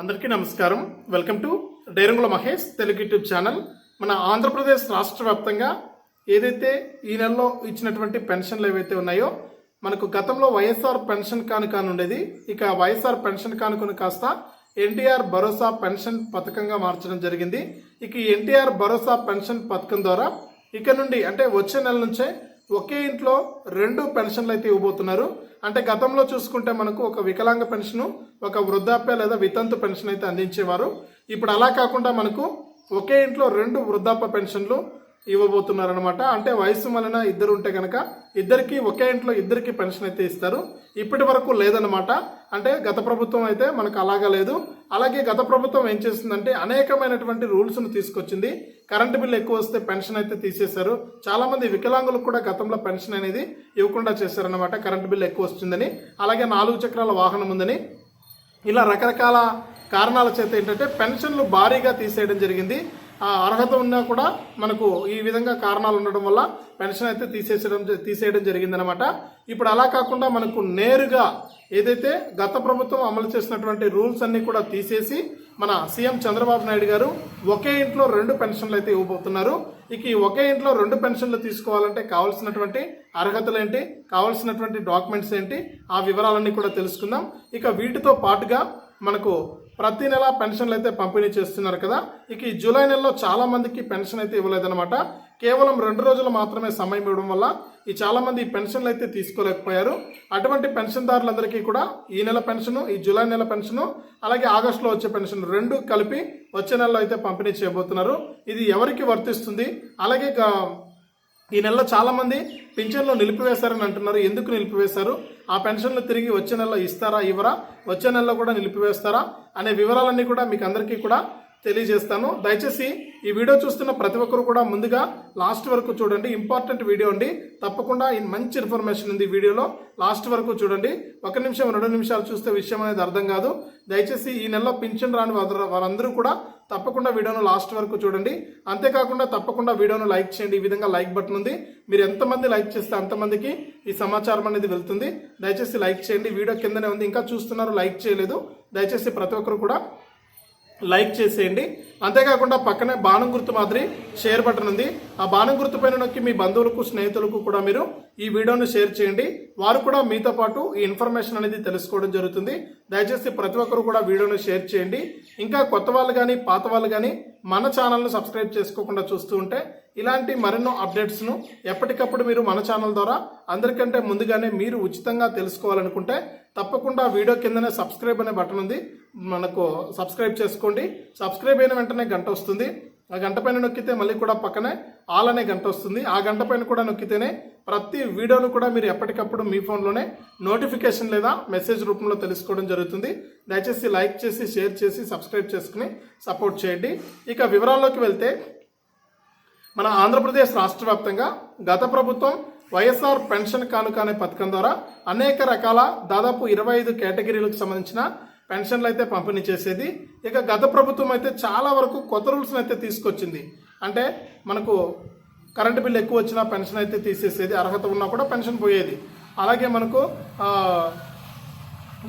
అందరికీ నమస్కారం. Welcome to డైరంగుల Mahesh Telugu YouTube channel. మన ఆంధ్రప్రదేశ్ రాష్ట్ర వ్యాప్తంగా ఏదైతే ఈ నెలలో ఇచ్చినటువంటి పెన్షన్లు ఏవైతే ఉన్నాయో మనకు గతంలో వైఎస్ఆర్ పెన్షన్ కానుక ఉండేది. ఇక వైఎస్ఆర్ పెన్షన్ కానుకను కాస్త ఎన్టీఆర్ భరోసా పెన్షన్ పథకంగా మార్చడం జరిగింది. ఇక ఎన్టీఆర్ భరోసా పెన్షన్ పథకం ద్వారా ఇక నుండి అంటే వచ్చే నెల నుంచే ఒకే ఇంట్లో రెండు పెన్షన్లు అయితే ఇవ్వబోతున్నారు. అంటే గతంలో చూసుకుంటే మనకు ఒక వికలాంగ పెన్షను ఒక వృద్ధాప్య లేదా వితంతు పెన్షన్ అయితే అందించేవారు. ఇప్పుడు అలా కాకుండా మనకు ఒకే ఇంట్లో రెండు వృద్ధాప్య పెన్షన్లు ఇవ్వబోతున్నారనమాట అంటే వయసు వలన ఇద్దరు ఉంటే కనుక ఇద్దరికి ఒకే ఇంట్లో ఇద్దరికి పెన్షన్ అయితే ఇస్తారు. ఇప్పటి వరకు లేదనమాట అంటే గత ప్రభుత్వం అయితే మనకు అలాగా లేదు. అలాగే గత ప్రభుత్వం ఏం చేస్తుందంటే అనేకమైనటువంటి రూల్స్ను తీసుకొచ్చింది. కరెంటు బిల్లు ఎక్కువ వస్తే పెన్షన్ అయితే తీసేశారు. చాలామంది వికలాంగులకు కూడా గతంలో పెన్షన్ అనేది ఇవ్వకుండా చేశారనమాట కరెంటు బిల్లు ఎక్కువ వస్తుందని. అలాగే నాలుగు చక్రాల వాహనం ఉందని. ఇలా రకరకాల కారణాల చేత ఏంటంటే పెన్షన్లు భారీగా తీసేయడం జరిగింది. అర్హత ఉన్నా కూడా మనకు ఈ విధంగా కారణాలు ఉండడం వల్ల పెన్షన్ అయితే తీసేసడం తీసేయడం జరిగిందనమాట ఇప్పుడు అలా కాకుండా మనకు నేరుగా ఏదైతే గత ప్రభుత్వం అమలు చేసినటువంటి రూల్స్ అన్ని కూడా తీసేసి మన సీఎం చంద్రబాబు నాయుడు గారు ఒకే ఇంట్లో రెండు పెన్షన్లు అయితే ఇవ్వబోతున్నారు. ఇక ఈ ఒకే ఇంట్లో రెండు పెన్షన్లు తీసుకోవాలంటే కావాల్సినటువంటి అర్హతలు ఏంటి కావాల్సినటువంటి డాక్యుమెంట్స్ ఏంటి ఆ వివరాలన్నీ కూడా తెలుసుకుందాం. ఇక వీటితో పాటుగా మనకు ప్రతి నెల పెన్షన్లు అయితే పంపిణీ చేస్తున్నారు కదా. ఇక ఈ జూలై నెలలో చాలా మందికి పెన్షన్ అయితే ఇవ్వలేదన్నమాట. కేవలం రెండు రోజులు మాత్రమే సమయం ఇవ్వడం వల్ల ఈ చాలా మంది ఈ పెన్షన్లు అయితే తీసుకోలేకపోయారు. అటువంటి పెన్షన్దారులందరికీ కూడా ఈ నెల పెన్షన్ ఈ జూలై నెల పెన్షన్ అలాగే ఆగస్టులో వచ్చే పెన్షన్ రెండు కలిపి వచ్చే నెలలో అయితే పంపిణీ చేయబోతున్నారు. ఇది ఎవరికి వర్తిస్తుంది? అలాగే ఈ నెలలో చాలామంది పింఛన్లు నిలిపివేశారని అంటున్నారు. ఎందుకు నిలిపివేశారు? ఆ పెన్షన్లు తిరిగి వచ్చే నెలలో ఇస్తారా ఇవ్వరా వచ్చే నెలలో కూడా నిలిపివేస్తారా అనే వివరాలన్నీ కూడా మీకు అందరికీ కూడా తెలియజేస్తాను. దయచేసి ఈ వీడియో చూస్తున్న ప్రతి ఒక్కరు కూడా ముందుగా లాస్ట్ వరకు చూడండి. ఇంపార్టెంట్ వీడియో అండి. తప్పకుండా ఈ మంచి ఇన్ఫర్మేషన్ ఉంది వీడియోలో. లాస్ట్ వరకు చూడండి. ఒక నిమిషం రెండు నిమిషాలు చూస్తే విషయం అనేది అర్థం కాదు. దయచేసి ఈ నెలలో పింఛన్ రాని వారు- వారందరూ కూడా తప్పకుండా వీడియోను లాస్ట్ వరకు చూడండి. అంతేకాకుండా తప్పకుండా వీడియోను లైక్ చేయండి. ఈ విధంగా లైక్ బటన్ ఉంది. మీరు ఎంతమంది లైక్ చేస్తే అంతమందికి ఈ సమాచారం అనేది వెళ్తుంది. దయచేసి లైక్ చేయండి. వీడియో కిందనే ఉంది. ఇంకా చూస్తున్నారు లైక్ చేయలేదు. దయచేసి ప్రతి ఒక్కరు కూడా లైక్ చేసేయండి. అంతేకాకుండా పక్కనే బాణం గుర్తు మాదిరి షేర్ బటన్ ఉంది. ఆ బాణం గుర్తు పైన నొక్కి మీ బంధువులకు స్నేహితులకు కూడా మీరు ఈ వీడియోను షేర్ చేయండి. వారు కూడా మీతో పాటు ఈ ఇన్ఫర్మేషన్ అనేది తెలుసుకోవడం జరుగుతుంది. దయచేసి ప్రతి ఒక్కరు కూడా వీడియోను షేర్ చేయండి. ఇంకా కొత్త వాళ్ళు కానీ పాత వాళ్ళు కానీ మన ఛానల్ను సబ్స్క్రైబ్ చేసుకోకుండా చూస్తూ ఉంటే ఇలాంటి మరెన్నో అప్డేట్స్ను ఎప్పటికప్పుడు మీరు మన ఛానల్ ద్వారా అందరికంటే ముందుగానే మీరు ఉచితంగా తెలుసుకోవాలనుకుంటే తప్పకుండా వీడియో కిందనే సబ్స్క్రైబ్ అనే బటన్ ఉంది. మనకు సబ్స్క్రైబ్ చేసుకోండి. సబ్స్క్రైబ్ అయిన వెంటనే గంట వస్తుంది. ఆ గంట పైన నొక్కితే మళ్ళీ కూడా పక్కనే ఆల్ అనే గంట వస్తుంది. ఆ గంట పైన కూడా నొక్కితేనే ప్రతి వీడియోను కూడా మీరు ఎప్పటికప్పుడు మీ ఫోన్లోనే నోటిఫికేషన్ లేదా మెసేజ్ రూపంలో తెలుసుకోవడం జరుగుతుంది. దయచేసి లైక్ చేసి షేర్ చేసి సబ్స్క్రైబ్ చేసుకుని సపోర్ట్ చేయండి. ఇక వివరాల్లోకి వెళ్తే మన ఆంధ్రప్రదేశ్ రాష్ట్ర వ్యాప్తంగా గత ప్రభుత్వం వైఎస్ఆర్ పెన్షన్ కానుక అనే పథకం ద్వారా అనేక రకాల దాదాపు ఇరవై ఐదు కేటగిరీలకు సంబంధించిన పెన్షన్లు అయితే పంపిణీ చేసేది ఇక గత ప్రభుత్వం అయితే చాలా వరకు కొత్త రూల్స్ని అయితే తీసుకొచ్చింది. అంటే మనకు కరెంటు బిల్ ఎక్కువ వచ్చినా పెన్షన్ అయితే తీసేసేది. అర్హత ఉన్నా కూడా పెన్షన్ పోయేది. అలాగే మనకు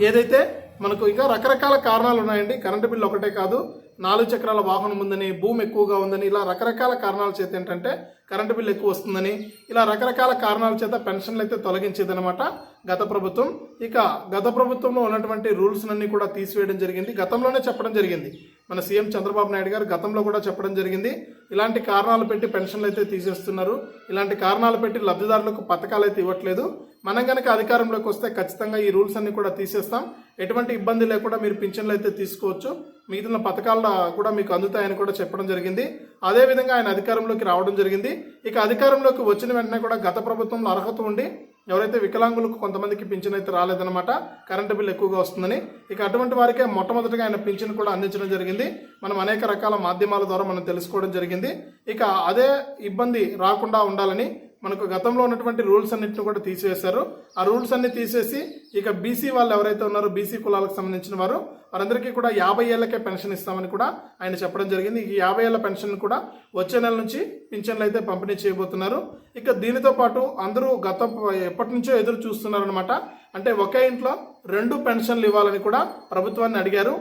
ఏదైతే మనకు ఇంకా రకరకాల కారణాలు ఉన్నాయండి కరెంటు బిల్లు ఒకటే కాదు నాలుగు చక్రాల వాహనం ఉందని భూమి ఎక్కువగా ఉందని ఇలా రకరకాల కారణాల చేత ఏంటంటే కరెంటు బిల్లు ఎక్కువ వస్తుందని ఇలా రకరకాల కారణాల చేత పెన్షన్లు అయితే తొలగించేదనమాట గత ప్రభుత్వం. ఇక గత ప్రభుత్వంలో ఉన్నటువంటి రూల్స్ అన్ని కూడా తీసివేయడం జరిగింది. గతంలోనే చెప్పడం జరిగింది. మన సీఎం చంద్రబాబు నాయుడు గారు గతంలో కూడా చెప్పడం జరిగింది. ఇలాంటి కారణాలు పెట్టి పెన్షన్లు అయితే తీసేస్తున్నారు. ఇలాంటి కారణాలు పెట్టి లబ్ధిదారులకు పథకాలు అయితే ఇవ్వట్లేదు. మనం కనుక అధికారంలోకి వస్తే ఖచ్చితంగా ఈ రూల్స్ అన్ని కూడా తీసేస్తాం. ఎటువంటి ఇబ్బంది లేకుండా మీరు పింఛన్లు అయితే తీసుకోవచ్చు. మిగిలిన పథకాలు కూడా మీకు అందుతాయని కూడా చెప్పడం జరిగింది. అదేవిధంగా ఆయన అధికారంలోకి రావడం జరిగింది. ఇక అధికారంలోకి వచ్చిన వెంటనే కూడా గత ప్రభుత్వంలో అర్హత ఉండి ఎవరైతే వికలాంగులకు కొంతమందికి పింఛన్ అయితే రాలేదన్నమాట కరెంటు బిల్ ఎక్కువగా వస్తుందని ఇక అటువంటి వారికే మొట్టమొదటిగా ఆయన పింఛన్ కూడా అందించడం జరిగింది. మనం అనేక రకాల మాధ్యమాల ద్వారా మనం తెలుసుకోవడం జరిగింది. ఇక అదే ఇబ్బంది రాకుండా ఉండాలని మనకు గతంలో ఉన్నటువంటి రూల్స్ అన్నింటిని కూడా తీసివేశారు. ఆ రూల్స్ అన్ని తీసేసి ఇక బీసీ వాళ్ళు ఎవరైతే ఉన్నారో బీసీ కులాలకు సంబంధించిన వారు వారందరికీ కూడా యాభై ఏళ్ళకే పెన్షన్ ఇస్తామని కూడా ఆయన చెప్పడం జరిగింది. ఈ యాభై ఏళ్ళ పెన్షన్ కూడా వచ్చే నెల నుంచి పింఛన్లు అయితే పంపిణీ చేయబోతున్నారు. ఇక దీనితో పాటు అందరూ గత ఎప్పటి నుంచో ఎదురు చూస్తున్నారనమాట అంటే ఒకే ఇంట్లో రెండు పెన్షన్లు ఇవ్వాలని కూడా ప్రభుత్వాన్ని అడిగారు.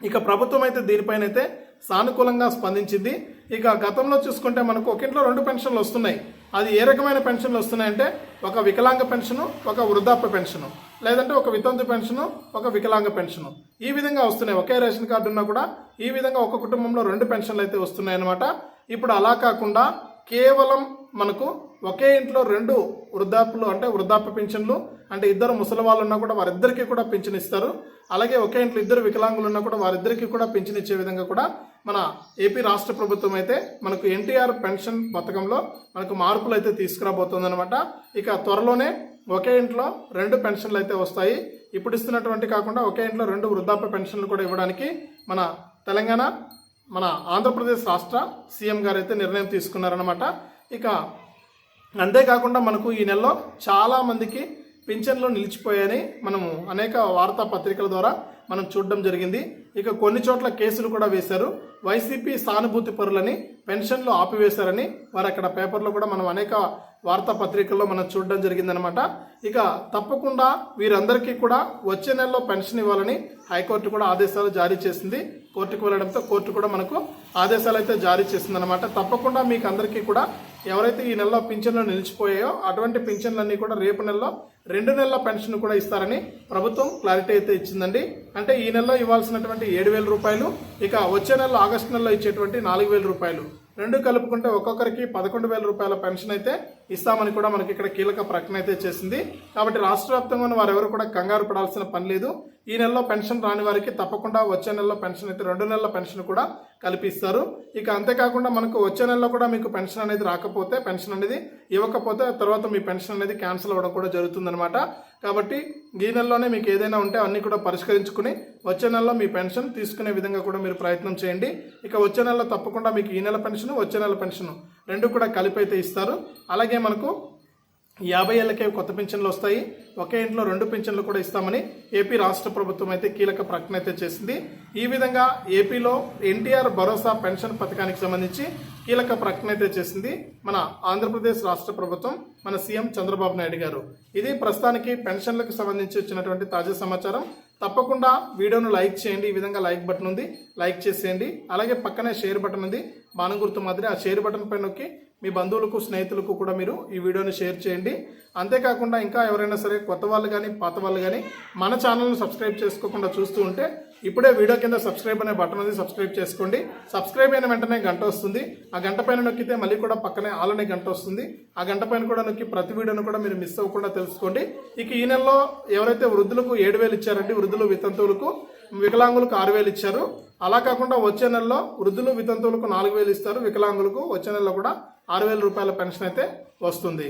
ఇక ప్రభుత్వం అయితే దీనిపైన అయితే సానుకూలంగా స్పందించింది. ఇక గతంలో చూసుకుంటే మనకు ఒక ఇంట్లో రెండు పెన్షన్లు వస్తున్నాయి. అది ఏ రకమైన పెన్షన్లు వస్తున్నాయంటే ఒక వికలాంగ పెన్షను ఒక వృద్ధాప్య పెన్షను లేదంటే ఒక వితంతు పెన్షను ఒక వికలాంగ పెన్షను. ఈ విధంగా వస్తున్నాయి. ఒకే రేషన్ కార్డు ఉన్నా కూడా ఈ విధంగా ఒక కుటుంబంలో రెండు పెన్షన్లు అయితే వస్తున్నాయి అనమాట ఇప్పుడు అలా కాకుండా కేవలం మనకు ఒకే ఇంట్లో రెండు వృద్ధాప్యులు అంటే వృద్ధాప్య పింఛన్లు అంటే ఇద్దరు ముసలి వాళ్ళు ఉన్నా కూడా వారిద్దరికీ కూడా పింఛన్ ఇస్తారు. అలాగే ఒకే ఇంట్లో ఇద్దరు వికలాంగులు ఉన్నా కూడా వారిద్దరికీ కూడా పింఛన్ ఇచ్చే విధంగా కూడా మన ఏపీ రాష్ట్ర ప్రభుత్వం అయితే మనకు ఎన్టీఆర్ పెన్షన్ పథకంలో మనకు మార్పులు అయితే తీసుకురాబోతుందన్నమాట. ఇక త్వరలోనే ఒకే ఇంట్లో రెండు పెన్షన్లు అయితే వస్తాయి. ఇప్పుడు ఇస్తున్నటువంటి కాకుండా ఒకే ఇంట్లో రెండు వృద్ధాప్య పెన్షన్లు కూడా ఇవ్వడానికి మన తెలంగాణ మన ఆంధ్రప్రదేశ్ రాష్ట్ర సీఎం గారు అయితే నిర్ణయం తీసుకున్నారనమాట ఇక అంతేకాకుండా మనకు ఈ నెలలో చాలా మందికి పింఛన్లు నిలిచిపోయాయని మనము అనేక వార్తా పత్రికల ద్వారా మనం చూడడం జరిగింది. ఇక కొన్ని చోట్ల కేసులు కూడా వేశారు. వైసీపీ సానుభూతి పరులని పెన్షన్లు ఆపివేశారని వారు అక్కడ పేపర్లో కూడా మనం అనేక వార్తా పత్రికల్లో మనం చూడడం జరిగిందనమాట. ఇక తప్పకుండా వీరందరికీ కూడా వచ్చే నెలలో పెన్షన్ ఇవ్వాలని హైకోర్టు కూడా ఆదేశాలు జారీ చేసింది. కోర్టుకు వెళ్ళడంతో కోర్టు కూడా మనకు ఆదేశాలు అయితే జారీ చేసిందనమాట. తప్పకుండా మీకు అందరికీ కూడా ఎవరైతే ఈ నెలలో పింఛన్లు నిలిచిపోయాయో అటువంటి పింఛన్లన్నీ కూడా రేపు నెలలో రెండు నెలల పెన్షన్ కూడా ఇస్తారని ప్రభుత్వం క్లారిటీ అయితే ఇచ్చిందండి. అంటే ఈ నెలలో ఇవ్వాల్సినటువంటి ఏడు వేల రూపాయలు ఇక వచ్చే నెల ఆగస్టు నెలలో ఇచ్చేటువంటి నాలుగు వేల రూపాయలు. రెండు కలుపుకుంటే ఒక్కొక్కరికి పదకొండు వేల రూపాయల పెన్షన్ అయితే ఇస్తామని కూడా మనకి ఇక్కడ కీలక ప్రకటన అయితే చేసింది. కాబట్టి రాష్ట్ర వ్యాప్తంగా ఉన్న వారెవరు కూడా కంగారు పడాల్సిన పని లేదు. ఈ నెలలో పెన్షన్ రాని వారికి తప్పకుండా వచ్చే నెలలో పెన్షన్ అయితే రెండు నెలల పెన్షన్ కూడా కల్పిస్తారు. ఇక అంతేకాకుండా మనకు వచ్చే నెలలో కూడా మీకు పెన్షన్ అనేది రాకపోతే పెన్షన్ అనేది ఇవ్వకపోతే తర్వాత మీ పెన్షన్ అనేది క్యాన్సిల్ అవ్వడం కూడా జరుగుతుందన్నమాట. కాబట్టి ఈ నెలలోనే మీకు ఏదైనా ఉంటే అన్ని కూడా పరిష్కరించుకుని వచ్చే నెలలో మీ పెన్షన్ తీసుకునే విధంగా కూడా మీరు ప్రయత్నం చేయండి. ఇక వచ్చే నెలలో తప్పకుండా మీకు ఈ నెల పెన్షన్ వచ్చే నెల పెన్షన్ రెండు కూడా కలిపి అయితే ఇస్తారు. అలాగే మనకు యాభై ఏళ్ళకే కొత్త పింఛన్లు వస్తాయి. ఒకే ఇంట్లో రెండు పింఛన్లు కూడా ఇస్తామని ఏపీ రాష్ట్ర ప్రభుత్వం అయితే కీలక ప్రకటన అయితే చేసింది. ఈ విధంగా ఏపీలో ఎన్టీఆర్ భరోసా పెన్షన్ పథకానికి సంబంధించి కీలక ప్రకటన అయితే చేసింది మన ఆంధ్రప్రదేశ్ రాష్ట్ర ప్రభుత్వం మన సీఎం చంద్రబాబు నాయుడు గారు. ఇది ప్రస్తుతానికి పెన్షన్లకు సంబంధించి వచ్చినటువంటి తాజా సమాచారం. తప్పకుండా వీడియోను లైక్ చేయండి. ఈ విధంగా లైక్ బటన్ ఉంది. లైక్ చేసేయండి. అలాగే పక్కనే షేర్ బటన్ ఉంది. బాణం గుర్తు మాదిరి ఆ షేర్ బటన్ పైన నొక్కి మీ బంధువులకు స్నేహితులకు కూడా మీరు ఈ వీడియోని షేర్ చేయండి. అంతేకాకుండా ఇంకా ఎవరైనా సరే కొత్త వాళ్ళు కానీ పాత వాళ్ళు కానీ మన ఛానల్ని సబ్స్క్రైబ్ చేసుకోకుండా చూస్తూ ఉంటే ఇప్పుడే వీడియో కింద సబ్స్క్రైబ్ అనే బటన్ అది సబ్స్క్రైబ్ చేసుకోండి. సబ్స్క్రైబ్ అయిన వెంటనే గంట వస్తుంది. ఆ గంట పైన నొక్కితే మళ్ళీ కూడా పక్కనే ఆల్ అనే గంట వస్తుంది. ఆ గంట పైన కూడా నొక్కి ప్రతి వీడియోను కూడా మీరు మిస్ అవ్వకుండా తెలుసుకోండి. ఇక ఈ నెలలో ఎవరైతే వృద్ధులకు ఏడు వేలు ఇచ్చారండి వృద్ధులు వితంతువులకు వికలాంగులకు ఆరు వేలు ఇచ్చారు. అలా కాకుండా వచ్చే నెలలో వృద్ధులు వితంతువులకు నాలుగు వేలు ఇస్తారు. వికలాంగులకు వచ్చే నెలలో కూడా ఆరు వేల రూపాయల పెన్షన్ అయితే వస్తుంది.